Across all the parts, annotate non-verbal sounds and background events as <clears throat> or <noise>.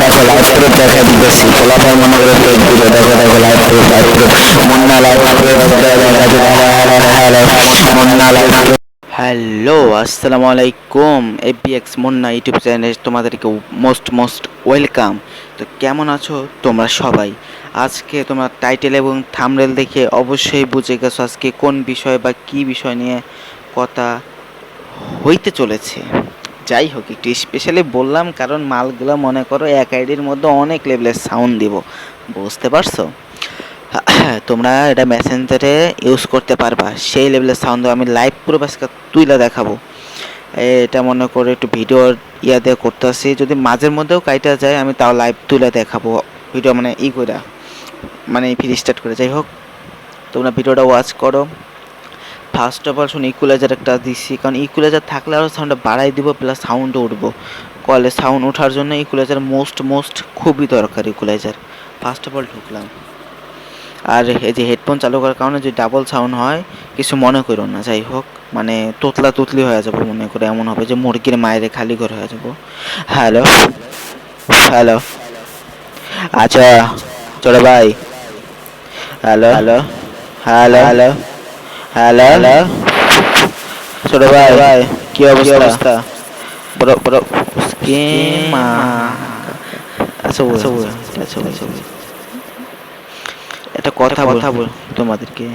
দেখো live proof দেখা দিতেছি মনে করে দেখো দেখো live proof live proof Munna live proof Munna live proof hello আসসালামু আলাইকুম এপিএক্স মুন্না ইউটিউব চ্যানেলে তোমাদেরকে মোস্ট মোস্ট ওয়েলকাম তো কেমন আছো তোমরা সবাই? আজকে তোমরা টাইটেল এবং থামরেল দেখে অবশ্যই বুঝে গেছো আজকে কোন বিষয় বা কি বিষয় নিয়ে কথা হইতে চলেছে। যাই হোক, একটু স্পেশালি বললাম কারণ মালগুলো মনে করো এক আইডির মধ্যে অনেক লেভেলের সাউন্ড দিব। বুঝতে পারছ? <clears throat> তোমরা এটা মেসেঞ্জারে ইউজ করতে পারবা। সেই লেভেলের সাউন্ড আমি লাইভ পুরো আজকে তুইলা দেখাবো। এটা মনে করে একটু ভিডিও ইয়া দিয়ে করতে আসি যদি মাঝের মধ্যেও কাইটা যায়, আমি তাও লাইভ তুলে দেখাবো। ভিডিও মানে ই করে মানে ফ্রি স্টার্ট করে যাই হোক, তোমরা ভিডিওটা ওয়াচ করো। ফার্স্ট অফ অল শুনে ইকুলাইজার একটা দিচ্ছি কারণ ইকুলাইজার থাকলে আরও সাউন্ডটা বাড়াই দিব প্লাস সাউন্ডও উঠবো। কলে সাউন্ড ওঠার জন্য ইকুলাইজার মোস্ট মোস্ট খুবই দরকার ইকুলাইজার ফার্স্ট অফ অল ঢুকলাম। আর এই যে হেডফোন চালু করার কারণে যে ডাবল সাউন্ড হয়, কিছু মনে করো না। যাই হোক মানে তোতলা তুতলি হয়ে যাব মনে করে, এমন হবে যে মুরগির মায়েরে খালি করে হয়ে যাব। হ্যালো হ্যালো আচ্ছা চলো ভাই। Hello hello hello hello hello? Hello? ছোট ভাই ভাই কি অবস্থা? বড় বড় স্কিমা। আচ্ছা আচ্ছা আচ্ছা আচ্ছা একটা কথা কথা বল তোমাদেরকে।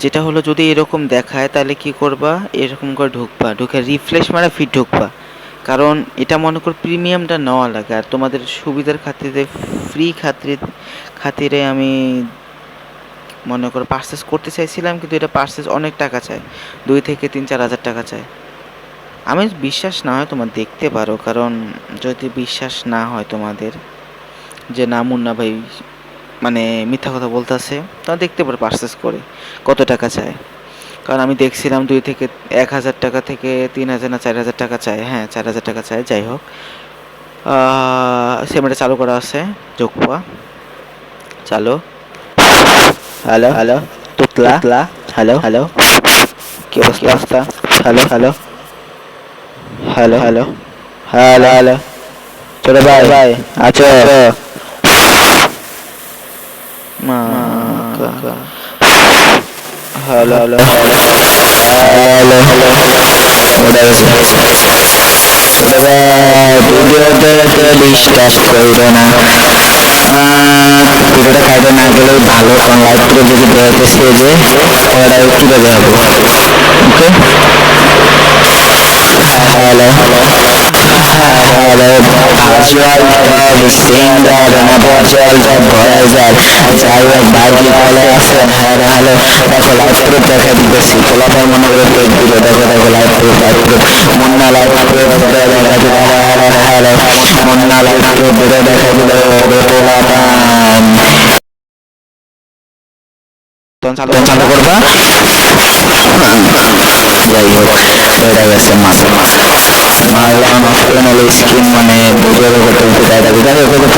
যেটা হলো যদি এরকম দেখায় তাহলে কি করবা? এরকম করে ঢুকবা। ঢুকে রিফ্রেশ মারা ফিট ঢুকবা। কারণ এটা মনে কর প্রিমিয়ামটা নেওয়া লাগে। আর তোমাদের সুবিধার খাতিরে ফ্রি খাতিরে খাতিরে আমি মনে করো পার্সেস করতে চাইছিলাম, কিন্তু এটা পার্সেস অনেক টাকা চায়। দুই থেকে তিন, চার হাজার টাকা চায়। আমি বিশ্বাস না হয় তোমার দেখতে পারো, কারণ যদি বিশ্বাস না হয় তোমাদের যে, না, মুন্না ভাই মানে মিথ্যা কথা বলতেছে তা দেখতে পারো পার্সেস করে কত টাকা চায়। কারণ আমি দেখছিলাম দুই থেকে এক হাজার টাকা থেকে তিন হাজার না চার হাজার টাকা চায়। হ্যাঁ চার হাজার টাকা চায়, যাই হোক। সেমেটা চালু করা আছে যোগপা চালু। হ্যালো হ্যালো তুতলা তুতলা হ্যালো হ্যালো কি অবস্থা অবস্থা hello hello hello hello hello hello ছোট ভাই ভাই আছো মা হ্যালো হ্যালো হ্যালো ভিডিওতে ডিস্টার্ব করবে না ভিডিওটা কাটে না গেলে ভালো কারণ লাইভ করে যদি বেরোতেছে যে ওরা তুলে দেবো ওকে হ্যালো হ্যালো যাই হোক বাইরে কলে আছে হ্যাঁ হ্যালো দেখো লাইভ প্রুফ দেখা দিতেছি পোলাপাই মনে করে ফেক ভিডিও দেখো দেখো live proof live proof Munna live proof দেখা দিল hello Munna live proof video দেখা দিল পোলাপান তখন চালু চালু করবা যাই হোক এটা গেছে মাছ মারলাম অফলাইন স্কিম মানে ভিডিও করতে করতে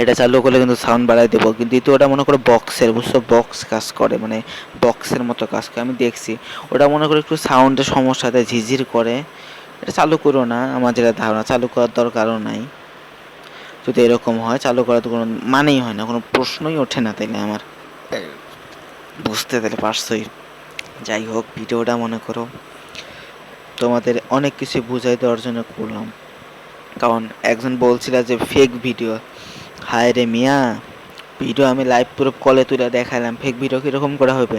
এটা চালু করলে কিন্তু সাউন্ড বাড়াই দেবো। কিন্তু এটা ওটা মনে করো বক্সের বুঝছ? বক্স কাজ করে মানে বক্সের মতো কাজ করে, আমি দেখছি। ওটা মনে করো একটু সাউন্ডের সমস্যা দেয় ঝিঝির করে। এটা চালু করো না, আমার যেটা ধারণা, চালু করার দরকারও নাই। যদি এরকম হয়, চালু করার তো কোনো মানেই হয় না, কোনো প্রশ্নই ওঠে না তাইলে আমার। বুঝতে তাহলে পারছই। যাই হোক, ভিডিওটা মনে করো তোমাদের অনেক কিছু বুঝাই দেওয়ার জন্য করলাম। কারণ একজন বলছিল যে ফেক ভিডিও হায় রে মিয়া ভিডিও আমি লাইভ পুরো কলে তুলে দেখালাম ফেক ভিডিও কীরকম করা হবে?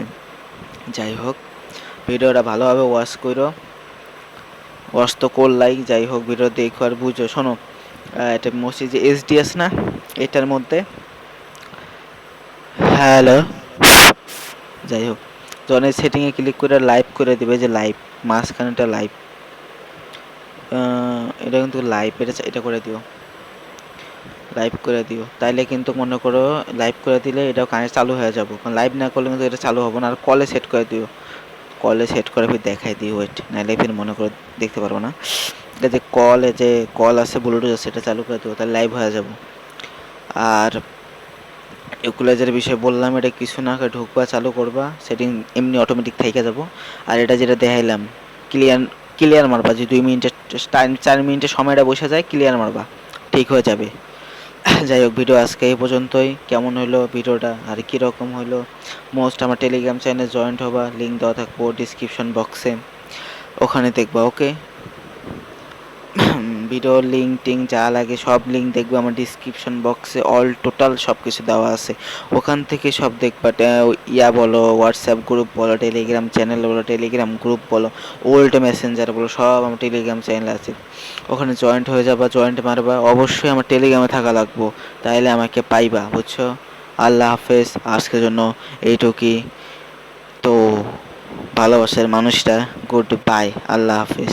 যাই হোক ভিডিওটা ভালোভাবে ওয়াচ করো। ওয়াচ তো করলাই, যাই হোক ভিডিও দেখো আর বুঝো। শোনো এটা মোস্টলি যে এসডিএস না, এটার মধ্যে। হ্যালো যাই হোক এই সেটিংয়ে ক্লিক করে লাইভ করে দেবে যে লাইভ মাঝখানেটা লাইভ এটা কিন্তু লাইভ এটা এটা করে দিও। লাইভ করে দিও। তাইলে কিন্তু মনে করো লাইভ করে দিলে এটাও কানেক্ট চালু হয়ে যাব। কারণ লাইভ না করলে কিন্তু এটা চালু হবে না। আর কলে সেট করে দিও। কলে সেট করে ফির দেখাই দিও। ওয়েট নাইলে ফির মনে করো দেখতে পারব না। এটা যে কলে যে কল আছে ব্লুটুথ আছে সেটা চালু করে দিও, তাহলে লাইভ হয়ে যাব। আর ইকুলাইজার বিষয়ে বললাম, এটা কিছু না করে ঢুকবা, চালু করবা সেটিং এমনি অটোমেটিক থেকে যাব। আর এটা যেটা দেখাইলাম ক্লিয়ার ক্লিয়ার মারবা। যে দুই মিনিটের টাইম চার মিনিটের সময়টা বসে যায় ক্লিয়ার মারবা। ঠিক হয়ে যাবে। <coughs> যাই হোক ভিডিও আজকে এই পর্যন্তই। কেমন হলো ভিডিওটা? আর কীরকম হলো মোস্ট আমার টেলিগ্রাম চ্যানেল জয়েন্ট হবা। লিঙ্ক দেওয়া থাকব ডিসক্রিপশন বক্সে ওখানে দেখবা ওকে ভিডিও লিঙ্ক টিঙ্ক যা লাগে সব লিঙ্ক দেখবে আমার ডিসক্রিপশন বক্সে অল টোটাল সব কিছু দেওয়া আছে। ওখান থেকে সব দেখবা। ইয়া বলো হোয়াটসঅ্যাপ গ্রুপ বলো টেলিগ্রাম চ্যানেল বলো টেলিগ্রাম গ্রুপ বলো ওল্ড মেসেঞ্জার বলো, সব আমার টেলিগ্রাম চ্যানেল আছে। ওখানে জয়েন্ট হয়ে যাবা জয়েন্ট মারবা। অবশ্যই আমার টেলিগ্রামে থাকা লাগবো। তাইলে আমাকে পাইবা, বুঝছ? আল্লাহ হাফেজ। আজকের জন্য এইটুকুই তো, ভালোবাসার মানুষটা, গুড বাই। আল্লাহ হাফেজ।